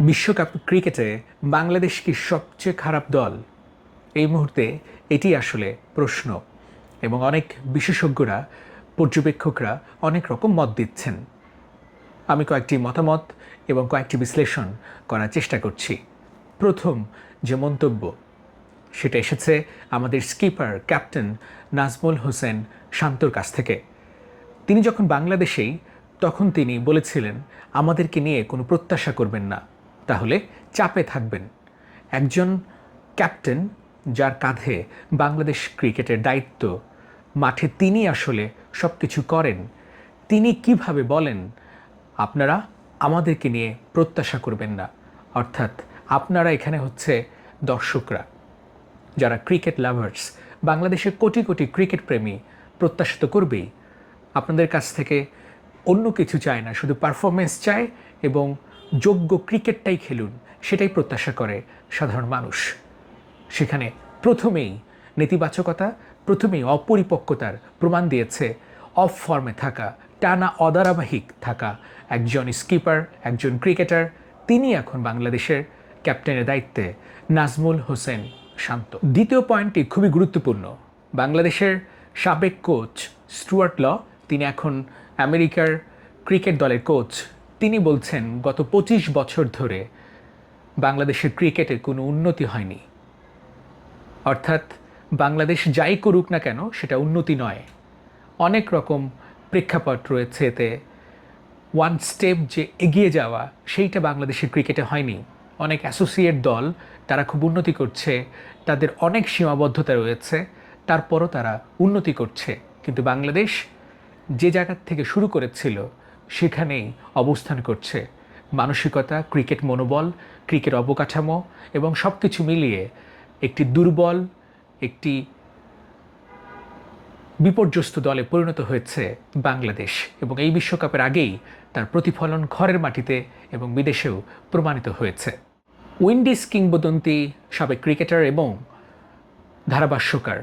বিশ্বকাপ ক্রিকেটে বাংলাদেশ কি সবচেয়ে খারাপ দল? এই মুহূর্তে এটি আসলে প্রশ্ন। এবং অনেক বিশেষজ্ঞরা, পর্যবেক্ষকরা অনেক রকম মত দিচ্ছেন। আমি কয়েকটি মতামত এবং কয়েকটি বিশ্লেষণ করার চেষ্টা করছি। প্রথম যে মন্তব্য, সেটা এসেছে আমাদের স্কিপার, ক্যাপ্টেন নাজমুল হোসেন শান্তর কাছ থেকে। তিনি যখন বাংলাদেশেই, তখন তিনি বলেছিলেন, আমাদেরকে নিয়ে কোনো প্রত্যাশা করবেন না। তাহলে চাপে থাকবেন। একজন ক্যাপ্টেন যার কাঁধে বাংলাদেশ ক্রিকেটের দায়িত্ব, মাঠে তিনি আসলে সব কিছু করেন, তিনি কীভাবে বলেন, আপনারা আমাদেরকে নিয়ে প্রত্যাশা করবেন না। অর্থাৎ আপনারা এখানে হচ্ছে দর্শকরা, যারা ক্রিকেট লাভার্স, বাংলাদেশের কোটি কোটি ক্রিকেট প্রেমী প্রত্যাশা তো করবেই। আপনাদের কাছ থেকে অন্য কিছু চায় না, শুধু পারফরমেন্স চায় এবং যোগ্য ক্রিকেটটাই খেলুন, সেটাই প্রত্যাশা করে সাধারণ মানুষ। সেখানে প্রথমেই নেতিবাচকতা, প্রথমেই অপরিপক্কতার প্রমাণ দিয়েছে অফ ফর্মে থাকা, টানা অধারাবাহিক থাকা একজন স্কিপার একজন ক্রিকেটার তিনি এখন বাংলাদেশের ক্যাপ্টেনের দায়িত্বে নাজমুল হোসেন শান্ত। দ্বিতীয় পয়েন্টটি খুবই গুরুত্বপূর্ণ, বাংলাদেশের সাবেক কোচ স্টুয়ার্ট ল তিনি এখন আমেরিকার ক্রিকেট দলের কোচ তিনি বলছেন, গত পঁচিশ বছর ধরে বাংলাদেশের ক্রিকেটের কোনো উন্নতি হয়নি। অর্থাৎ বাংলাদেশ যাই করুক না কেন, সেটা উন্নতি নয়। অনেক রকম প্রেক্ষাপট রয়েছে এতে। ওয়ান স্টেপ যে এগিয়ে যাওয়া, সেইটা বাংলাদেশের ক্রিকেটে হয়নি। অনেক অ্যাসোসিয়েট দল, তারা খুব উন্নতি করছে। তাদের অনেক সীমাবদ্ধতা রয়েছে। তারপরও তারা উন্নতি করছে। কিন্তু বাংলাদেশ যে জায়গার থেকে শুরু করেছিল সেখানেই অবস্থান করছে। মানসিকতা, ক্রিকেট মনোবল, ক্রিকেট অবকাঠামো এবং সব কিছু মিলিয়ে একটি দুর্বল, একটি বিপর্যস্ত দলে পরিণত হয়েছে বাংলাদেশ এবং এই বিশ্বকাপের আগেই তার প্রতিফলন ঘরের মাটিতে এবং বিদেশেও প্রমাণিত হয়েছে। উইন্ডিজ কিংবদন্তি সাবেক ক্রিকেটার এবং ধারাভাষ্যকার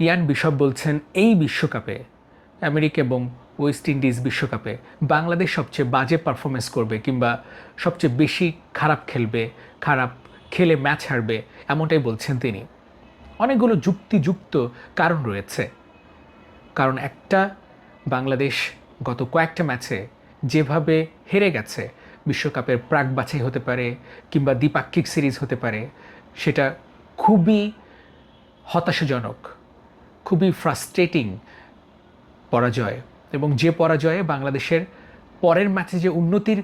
ইয়ান বিশপ বলছেন, এই বিশ্বকাপে আমেরিকা এবং ওয়েস্ট ইন্ডিজ বিশ্বকাপে বাংলাদেশ সবচেয়ে বাজে পারফরমেন্স করবে কিংবা সবচেয়ে বেশি খারাপ খেলবে, খারাপ খেলে ম্যাচ হারবে, এমনটাই বলছেন তিনি। অনেকগুলো যুক্তিযুক্ত কারণ রয়েছে। কারণ একটা, বাংলাদেশ গত কয়েকটা ম্যাচে যেভাবে হেরে গেছে, বিশ্বকাপের প্রাক বাছাই হতে পারে কিংবা দ্বিপাক্ষিক সিরিজ হতে পারে, সেটা খুবই হতাশাজনক, খুবই ফ্রাস্ট্রেটিং পরাজয়। এবং যে পরাজয়ে বাংলাদেশের পরের ম্যাচে যে উন্নতির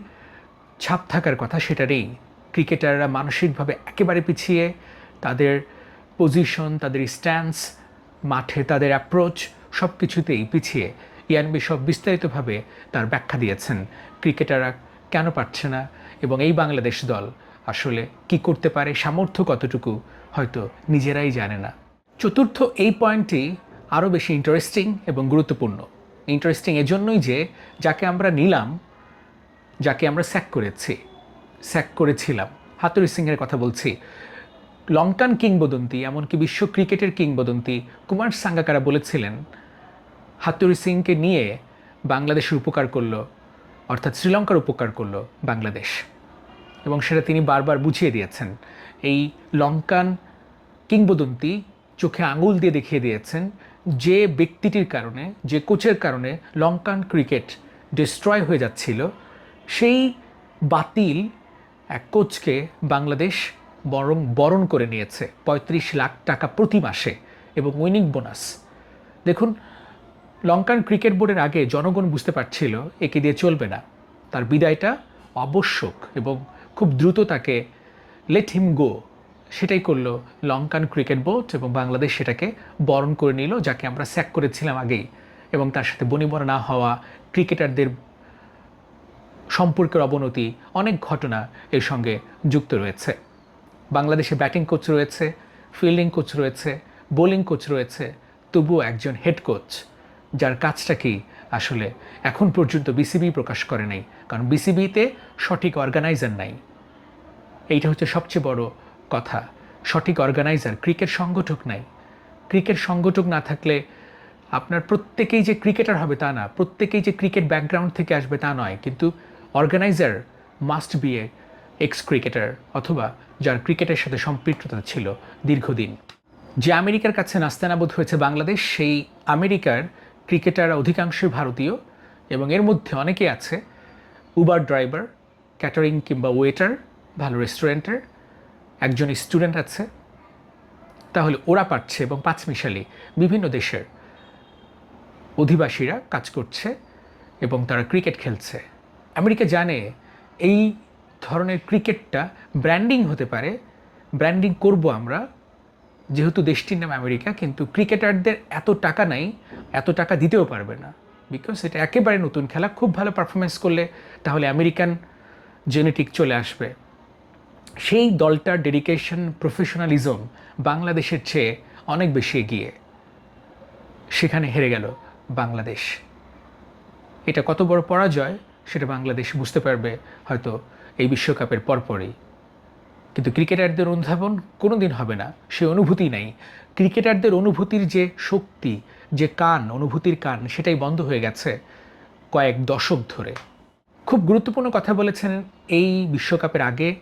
ছাপ থাকার কথা সেটারই ক্রিকেটাররা মানসিকভাবে একেবারে পিছিয়ে তাদের পজিশন তাদের স্ট্যান্স মাঠে তাদের অ্যাপ্রোচ সব কিছুতেই পিছিয়ে। ইয়ান বিশপ বিস্তারিতভাবে তার ব্যাখ্যা দিয়েছেন। ক্রিকেটাররা কেন পারছে না এবং এই বাংলাদেশ দল আসলে কি করতে পারে, সামর্থ্য কতটুকু হয়তো নিজেরাই জানে না। চতুর্থ এই পয়েন্টটি আরও বেশি ইন্টারেস্টিং এবং গুরুত্বপূর্ণ। ইন্টারেস্টিং এজন্যই যে যাকে আমরা নিলাম, যাকে আমরা স্যাক করেছি স্যাক করেছিলাম হাতুরি সিংয়ের কথা বলছি লঙ্কান কিংবদন্তি, এমনকি বিশ্ব ক্রিকেটের কিংবদন্তি কুমার সাঙ্গাকারা বলেছিলেন হাতুরি সিংকে নিয়ে বাংলাদেশের উপকার করল, অর্থাৎ শ্রীলঙ্কার উপকার করল বাংলাদেশ। এবং সেটা তিনি বারবার বুঝিয়ে দিয়েছেন। এই লঙ্কান কিংবদন্তি চোখে আঙুল দিয়ে দেখিয়ে দিয়েছেন যে ব্যক্তিটির কারণে, যে কোচের কারণে লঙ্কান ক্রিকেট ডিস্ট্রয় হয়ে যাচ্ছিল, সেই বাতিল এক কোচকে বাংলাদেশ বরং বরণ করে নিয়েছে পঁয়ত্রিশ লাখ টাকা প্রতি মাসে এবং উইনিং বোনাস। দেখুন, লঙ্কান ক্রিকেট বোর্ডের আগে জনগণ বুঝতে পারছিল একে দিয়ে চলবে না। তার বিদায়টা আবশ্যক এবং খুব দ্রুত তাকে লেট হিম গো সেটাই করল। লঙ্কান ক্রিকেট বোর্ড এবং বাংলাদেশ সেটাকে বরণ করে নিল, যাকে আমরা স্যাক করেছিলাম আগেই। এবং তার সাথে বনিবর না হওয়া ক্রিকেটারদের সম্পর্কের অবনতি, অনেক ঘটনা এর সঙ্গে যুক্ত রয়েছে। বাংলাদেশে ব্যাটিং কোচ রয়েছে, ফিল্ডিং কোচ রয়েছে, বোলিং কোচ রয়েছে, তবুও একজন হেড কোচ, যার কাজটা কি আসলে এখন পর্যন্ত বিসিবি প্রকাশ করে নাই। কারণ বিসিবিতে সঠিক অর্গানাইজার নাই। এইটা হচ্ছে সবচেয়ে বড় কথা। সঠিক অর্গানাইজার ক্রিকেট সংগঠক নাই। ক্রিকেট সংগঠক না থাকলে আপনার প্রত্যেকেই যে ক্রিকেটার হবে তা না। প্রত্যেকেই যে ক্রিকেট ব্যাকগ্রাউন্ড থেকে আসবে তা নয়। কিন্তু organiser must be a ex cricketer অথবা যার ক্রিকেটের সাথে সম্পৃক্ততা ছিল দীর্ঘদিন। যে আমেরিকার কাছে নাস্তানাবোধ হয়েছে বাংলাদেশ, সেই আমেরিকার ক্রিকেটার অধিকাংশই ভারতীয় এবং এর মধ্যে অনেকে আছে। উবার ড্রাইভার ক্যাটারিং কিংবা ওয়েটার ভালো রেস্টুরেন্টের একজন স্টুডেন্ট আছে, তাহলে ওরা পাচ্ছে এবং পাঁচমিশালি বিভিন্ন দেশের অধিবাসীরা কাজ করছে এবং তারা ক্রিকেট খেলছে। আমেরিকা জানে এই ধরনের ক্রিকেটটা ব্র্যান্ডিং হতে পারে ব্র্যান্ডিং করব আমরা, যেহেতু দেশটির নাম আমেরিকা, কিন্তু ক্রিকেটারদের এত টাকা নাই, এত টাকা দিতেও পারবে না। বিকজ এটা একেবারে নতুন খেলা, খুব ভালো পারফরমেন্স করলে তাহলে আমেরিকান জেনেটিক চলে আসবে। সেই দলটার ডেডিকেশন প্রফেশনালিজম বাংলাদেশের চেয়ে অনেক বেশি এগিয়ে। সেখানে হেরে গেল বাংলাদেশ। এটা কত বড় পরাজয়, সেটা বাংলাদেশ বুঝতে পারবে হয়তো এই বিশ্বকাপের পরপরই। কিন্তু ক্রিকেটারদের অনুধাবন কোনো দিন হবে না, সে অনুভূতি নেই। ক্রিকেটারদের অনুভূতির যে শক্তি, যে কান, অনুভূতির কান, সেটাই বন্ধ হয়ে গেছে কয়েক দশক ধরে। খুব গুরুত্বপূর্ণ কথা বলেছেন এই বিশ্বকাপের আগে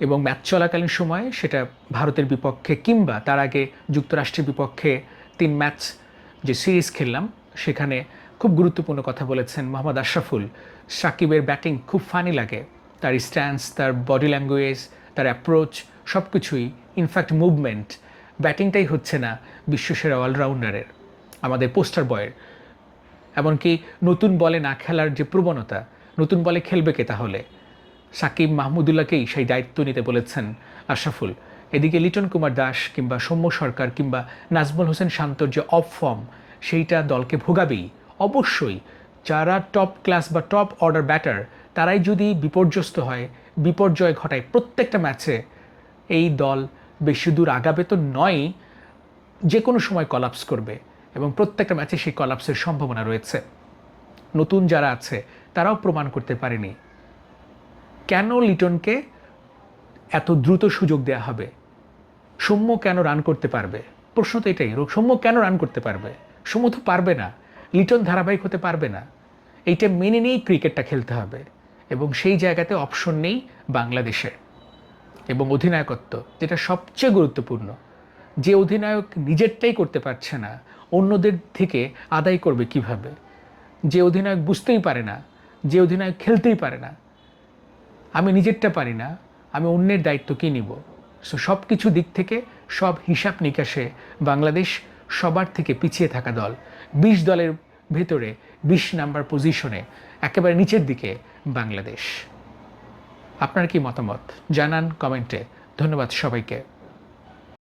এবং ম্যাচ চলাকালীন সময়ে সেটা ভারতের বিপক্ষে কিংবা তার আগে যুক্তরাষ্ট্রের বিপক্ষে তিন ম্যাচ যে সিরিজ খেললাম, সেখানে খুব গুরুত্বপূর্ণ কথা বলেছেন মোহাম্মদ আশরাফুল। সাকিবের ব্যাটিং খুব ফানি লাগে। তার স্ট্যান্স তার বডি ল্যাঙ্গুয়েজ তার অ্যাপ্রোচ সব কিছুই ইনফ্যাক্ট মুভমেন্ট ব্যাটিংটাই হচ্ছে না বিশ্বসেরা অলরাউন্ডারের আমাদের পোস্টার বয়ের এমনকি নতুন বলে না খেলার যে প্রবণতা, নতুন বলে খেলবে কে তাহলে? সাকিব মাহমুদুল্লাহকেই সেই দায়িত্ব নিতে বলেছেন আশরাফুল। এদিকে লিটন কুমার দাস কিংবা সৌম্য সরকার কিংবা নাজমুল হোসেন শান্তর যে অফ ফর্ম, সেইটা দলকে ভোগাবেই। অবশ্যই যারা টপ ক্লাস বা টপ অর্ডার ব্যাটার, তারাই যদি বিপর্যস্ত হয়, বিপর্যয় ঘটায় প্রত্যেকটা ম্যাচে, এই দল বেশি দূর আগাবে তো নয় যে কোনো সময় কলাপস করবে এবং প্রত্যেকটা ম্যাচে সেই কলাপসের সম্ভাবনা রয়েছে। নতুন যারা আছে, তারাও প্রমাণ করতে পারেনি। কেন লিটনকে এত দ্রুত সুযোগ দেওয়া হবে? সৌম্য কেন রান করতে পারবে? প্রশ্ন তো এটাই সৌম্য কেন রান করতে পারবে? সৌম্য তো পারবে না, লিটন ধারাবাহিক হতে পারবে না। এইটা মেনে নিয়েই ক্রিকেটটা খেলতে হবে এবং সেই জায়গাতে অপশন নেই বাংলাদেশের এবং অধিনায়কত্ব, যেটা সবচেয়ে গুরুত্বপূর্ণ। যে অধিনায়ক নিজেরটাই করতে পারছে না, অন্যদের থেকে আদায় করবে কীভাবে? যে অধিনায়ক বুঝতেই পারে না, যে অধিনায়ক খেলতেই পারে না আমি নিজেরটা পারি না, আমি অন্যের দায়িত্ব কী নিব? সো সব কিছু দিক থেকে সব হিসাব নিকাশে বাংলাদেশ সবার থেকে পিছিয়ে থাকা দল। বিশ দলের ভেতরে বিশ নাম্বার পজিশনে একেবারে নিচের দিকে বাংলাদেশ। আপনার কি মতামত? জানান কমেন্টে। ধন্যবাদ সবাইকে।